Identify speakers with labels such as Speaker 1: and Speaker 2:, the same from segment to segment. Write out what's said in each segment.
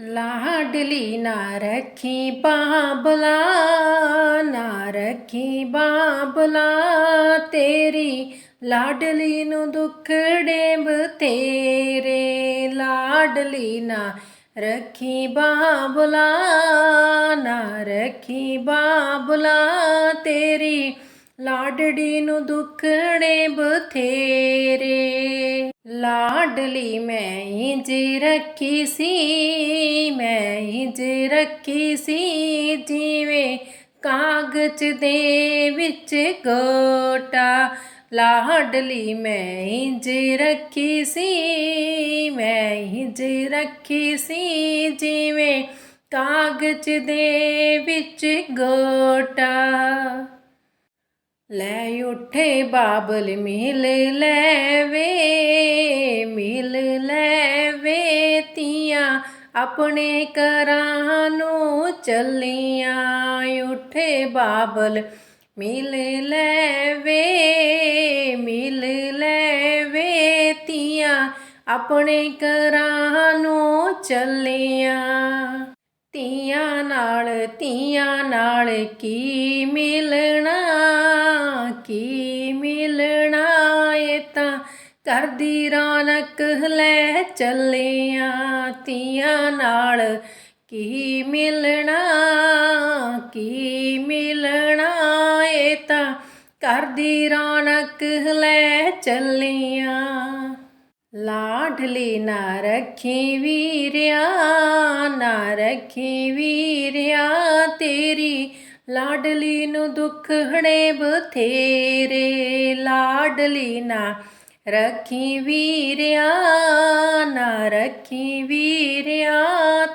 Speaker 1: ਲਾਡਲੀ ਨਾ ਰੱਖੀ ਬਾਬਲਾ, ਨਾ ਰੱਖੀ ਬਾਬਲਾ ਤੇਰੀ। ਲਾਡਲੀ ਨੂੰ ਦੁੱਖੜੇ ਬਤੇਰੇ ਲਾਡਲੀ ਨਾ ਰੱਖੀ ਬਾਬਲਾ, ਨਾ ਰੱਖੀ ਬਾਬਲਾ ਤੇਰੀ। ਲਾਡੜੀ ਨੂੰ ਦੁੱਖੜੇ ਬਥੇਰੇ ਲਾਡਲੀ ਮੈਂ ਇੰਜ ਰੱਖੀ ਸੀ, ਮੈਂ ਇੰਜ ਰੱਖੀ ਸੀ, ਜਿਵੇਂ ਕਾਗਜ਼ ਦੇ ਵਿੱਚ ਗੋਟਾ। ਲਾਡਲੀ ਮੈਂ ਇੰਜ ਰੱਖੀ ਸੀ, ਮੈਂ ਇੰਜ ਰੱਖੀ ਸੀ, ਜਿਵੇਂ ਕਾਗਜ਼ ਦੇ ਵਿੱਚ ਗੋਟਾ। ਲੈ ਉੱਠੇ ਬਾਬਲ ਮਿਲ ਲੈਵੇ ਮਿਲ ਲੈਵੇ ਤੀਆਂ ਆਪਣੇ ਘਰਾਂ ਨੂੰ ਚੱਲੀਆਂ। ਉੱਠੇ ਬਾਬਲ ਮਿਲ ਲੈਵੇ ਮਿਲ ਲੈਵੇ ਤੀਆਂ ਆਪਣੇ ਘਰਾਂ ਨੂੰ ਚੱਲੀਆਂ। ਤੀਆਂ ਨਾਲ ਤੀਆਂ ਨਾਲ ਕੀ ਮਿਲਣਾ? ਦੀ ਰੌਣਕ ਲੈ ਚੱਲਿਆ ਤੀਆਂ ਨਾਲ ਕੀ ਮਿਲਣਾ ਕੀ ਮਿਲਣਾ ਏ ਤਾਂ ਘਰ ਦੀ ਰੌਣਕ ਲੈ ਚੱਲਿਆ। ਲਾਡਲੀ ਨਾ ਰੱਖੀ ਵੀਰਿਆ, ਨਾ ਰੱਖੀ ਵੀਰਿਆ ਤੇਰੀ, ਲਾਡਲੀ ਨੂੰ ਦੁੱਖ ਦੁੱਖੜੇ ਬਥੇਰੇ, ਲਾਡਲੀ ਨਾ ਰੱਖੀ ਵੀਰਿਆ, ਨਾ ਰੱਖੀ ਵੀਰਿਆ,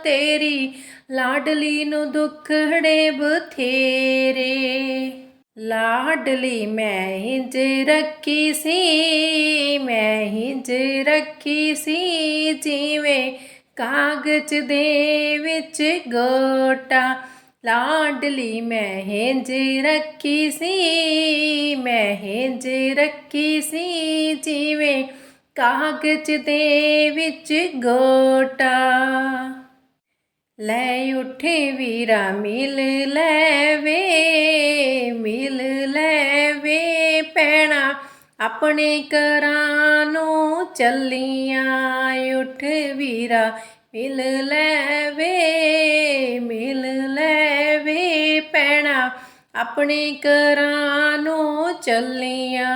Speaker 1: ਤੇਰੀ ਲਾਡਲੀ ਨੂੰ ਦੁੱਖੜੇ ਬਥੇਰੇ। ਲਾਡਲੀ, ਮੈਂ ਇੰਜ ਰੱਖੀ ਸੀ, ਮੈਂ ਇੰਜ ਰੱਖੀ ਸੀ, ਜਿਵੇਂ ਕਾਗਜ਼ ਦੇ ਵਿੱਚ ਗੋਟਾ ਲਾਡਲੀ ਮੈਂ ਇੰਜ ਰੱਖੀ ਸੀ, ਮੈਂ ਇੰਜ ਰੱਖੀ ਸੀ, ਜਿਵੇਂ ਕਾਗਜ਼ ਦੇ ਵਿੱਚ ਗੋਟਾ। ਲੈ ਉੱਠੇ ਵੀਰਾ, ਮਿਲ ਲੈਵੇ ਮਿਲ ਲੈਵੇ ਪੈਣਾ, ਆਪਣੇ ਘਰਾਂ ਨੂੰ ਚੱਲੀਆਂ। ਉੱਠ ਵੀਰਾ, ਮਿਲ ਲੈਵੇ ਆਪਣੇ ਘਰਾਂ ਨੂੰ ਚੱਲੀਆਂ।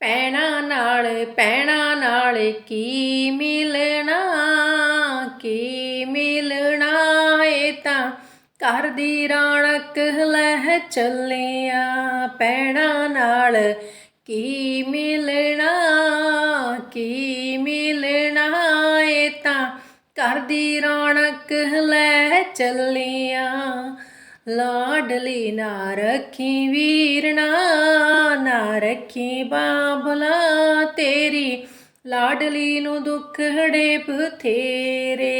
Speaker 1: ਪੈਣਾ ਨਾਲ ਪੈਣਾ ਨਾਲ ਕੀ ਮਿਲਣਾ ਕੀ ਮਿਲਣਾ? ਏ ਤਾਂ ਘਰ ਦੀ ਰੌਣਕ ਲੈ ਚੱਲਿਆ। ਪੈਣਾ ਨਾਲ ਕੀ ਮਿਲਣਾ ਕੀ ਮਿਲਣਾ? ਏ ਤਾਂ ਘਰ ਦੀ ਰੌਣਕ ਲੈ ਚੱਲਿਆ। ਲਾਡਲੀ ਨਾ ਰੱਖੀ ਵੀਰਨਾ ਨਾ ਰੱਖੀ ਬਾਬਲਾ ਤੇਰੀ ਲਾਡਲੀ ਨੂੰ ਦੁੱਖੜੇ ਬਥੇਰੇ